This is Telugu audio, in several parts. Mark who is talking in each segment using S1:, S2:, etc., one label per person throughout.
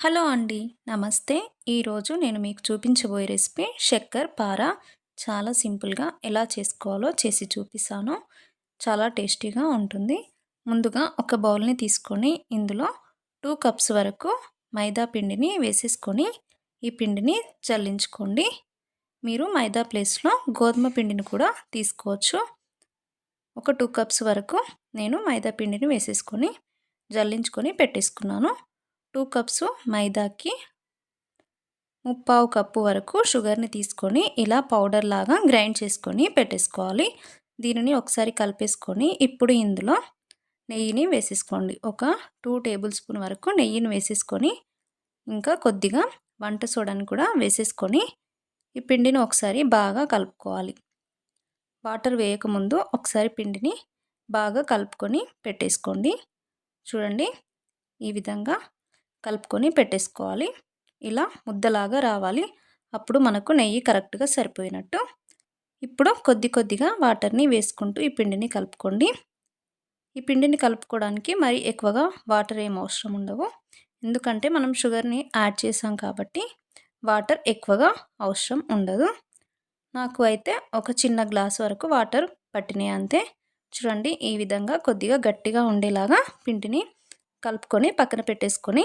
S1: హలో అండి నమస్తే. ఈరోజు నేను మీకు చూపించబోయే రెసిపీ షక్కర్ పార. చాలా సింపుల్గా ఎలా చేసుకోవాలో చేసి చూపిస్తాను. చాలా టేస్టీగా ఉంటుంది. ముందుగా ఒక బౌల్ని తీసుకొని ఇందులో టూ కప్స్ వరకు మైదా పిండిని వేసేసుకొని ఈ పిండిని చల్లించుకోండి. మీరు మైదా ప్లేస్లో గోధుమ పిండిని కూడా తీసుకోవచ్చు. ఒక టూ కప్స్ వరకు నేను మైదా పిండిని వేసేసుకొని జల్లించుకొని పెట్టేసుకున్నాను. టూ కప్స్ మైదాకి ముప్పావు కప్పు వరకు షుగర్ని తీసుకొని ఇలా పౌడర్ లాగా గ్రైండ్ చేసుకొని పెట్టేసుకోవాలి. దీనిని ఒకసారి కలిపేసుకొని ఇప్పుడు ఇందులో నెయ్యిని వేసేసుకోండి. ఒక టూ టేబుల్ స్పూన్ వరకు నెయ్యిని వేసేసుకొని ఇంకా కొద్దిగా వంట సోడాని కూడా వేసేసుకొని ఈ పిండిని ఒకసారి బాగా కలుపుకోవాలి. వాటర్ వేయకముందు ఒకసారి పిండిని బాగా కలుపుకొని పెట్టేసుకోండి. చూడండి ఈ విధంగా కలుపుకొని పెట్టేసుకోవాలి. ఇలా ముద్దలాగా రావాలి. అప్పుడు మనకు నెయ్యి కరెక్ట్గా సరిపోయినట్టు. ఇప్పుడు కొద్ది కొద్దిగా వాటర్ని వేసుకుంటూ ఈ పిండిని కలుపుకోండి. ఈ పిండిని కలుపుకోవడానికి మరి ఎక్కువగా వాటర్ ఏం అవసరం ఉండవు. ఎందుకంటే మనం షుగర్ని యాడ్ చేసాం కాబట్టి వాటర్ ఎక్కువగా అవసరం ఉండదు. నాకు అయితే ఒక చిన్న గ్లాస్ వరకు వాటర్ పట్టినాయి అంతే. చూడండి ఈ విధంగా కొద్దిగా గట్టిగా ఉండేలాగా పిండిని కలుపుకొని పక్కన పెట్టేసుకొని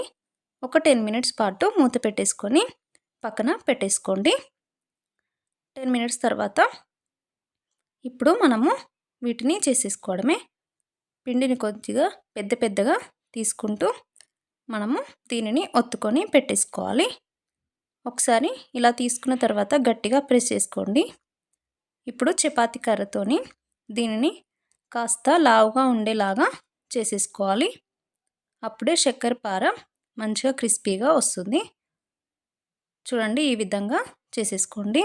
S1: ఒక టెన్ మినిట్స్ పాటు మూత పెట్టేసుకొని పక్కన పెట్టేసుకోండి. టెన్ మినిట్స్ తర్వాత ఇప్పుడు మనము వీటిని చేసేసుకోవడమే. పిండిని కొద్దిగా పెద్ద పెద్దగా తీసుకుంటూ మనము దీనిని ఒత్తుకొని పెట్టేసుకోవాలి. ఒకసారి ఇలా తీసుకున్న తర్వాత గట్టిగా ప్రెస్ చేసుకోండి. ఇప్పుడు చపాతి కర్రతోని దీనిని కాస్త లావుగా ఉండేలాగా చేసేసుకోవాలి. అప్పుడే చక్కెర పార మంచిగా క్రిస్పీగా వస్తుంది. చూడండి ఈ విధంగా చేసేసుకోండి.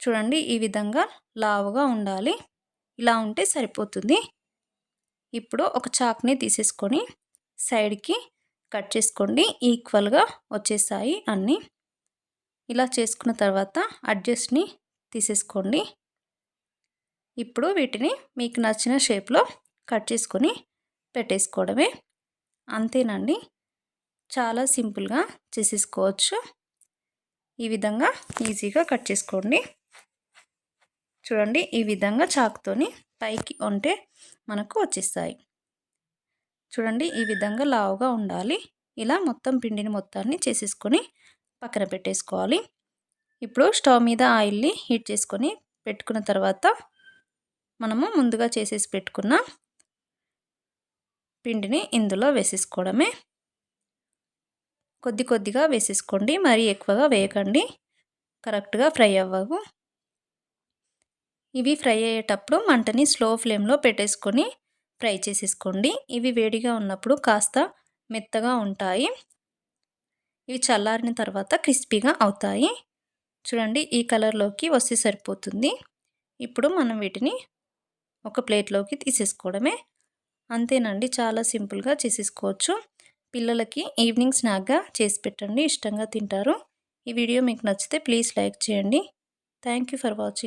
S1: చూడండి ఈ విధంగా లావుగా ఉండాలి. ఇలా ఉంటే సరిపోతుంది. ఇప్పుడు ఒక చాక్ని తీసేసుకొని సైడ్కి కట్ చేసుకోండి. ఈక్వల్గా వచ్చేసాయి అన్నీ. ఇలా చేసుకున్న తర్వాత అడ్జస్ట్ని తీసేసుకోండి. ఇప్పుడు వీటిని మీకు నచ్చిన షేప్లో కట్ చేసుకొని పెట్టేసుకోవడమే. అంతేనండి. చాలా సింపుల్గా చేసేసుకోవచ్చు. ఈ విధంగా ఈజీగా కట్ చేసుకోండి. చూడండి ఈ విధంగా చాకుతోని పైకి ఉంటే మనకు వచ్చేస్తాయి. చూడండి ఈ విధంగా లావుగా ఉండాలి. ఇలా మొత్తం పిండిని మొత్తాన్ని చేసేసుకొని పక్కన పెట్టేసుకోవాలి. ఇప్పుడు స్టవ్ మీద ఆయిల్ని హీట్ చేసుకొని పెట్టుకున్న తర్వాత మనము ముందుగా చేసేసి పెట్టుకున్న పిండిని ఇందులో వేసేసుకోవడమే. కొద్ది కొద్దిగా వేసేసుకోండి. మరీ ఎక్కువగా వేయకండి. కరెక్ట్గా ఫ్రై అవ్వవు. ఇవి ఫ్రై అయ్యేటప్పుడు మంటని స్లో ఫ్లేమ్లో పెట్టేసుకొని ఫ్రై చేసేసుకోండి. ఇవి వేడిగా ఉన్నప్పుడు కాస్త మెత్తగా ఉంటాయి. ఇవి చల్లారిన తర్వాత క్రిస్పీగా అవుతాయి. చూడండి ఈ కలర్లోకి వస్తే సరిపోతుంది. ఇప్పుడు మనం వీటిని ఒక ప్లేట్లోకి తీసేసుకోవడమే. అంతేనండి చాలా సింపుల్గా చేసేసుకోవచ్చు. పిల్లలకి ఈవినింగ్ స్నాక్గా చేసి పెట్టండి ఇష్టంగా తింటారు. ఈ వీడియో మీకు నచ్చితే ప్లీజ్ లైక్ చేయండి. Thank for watching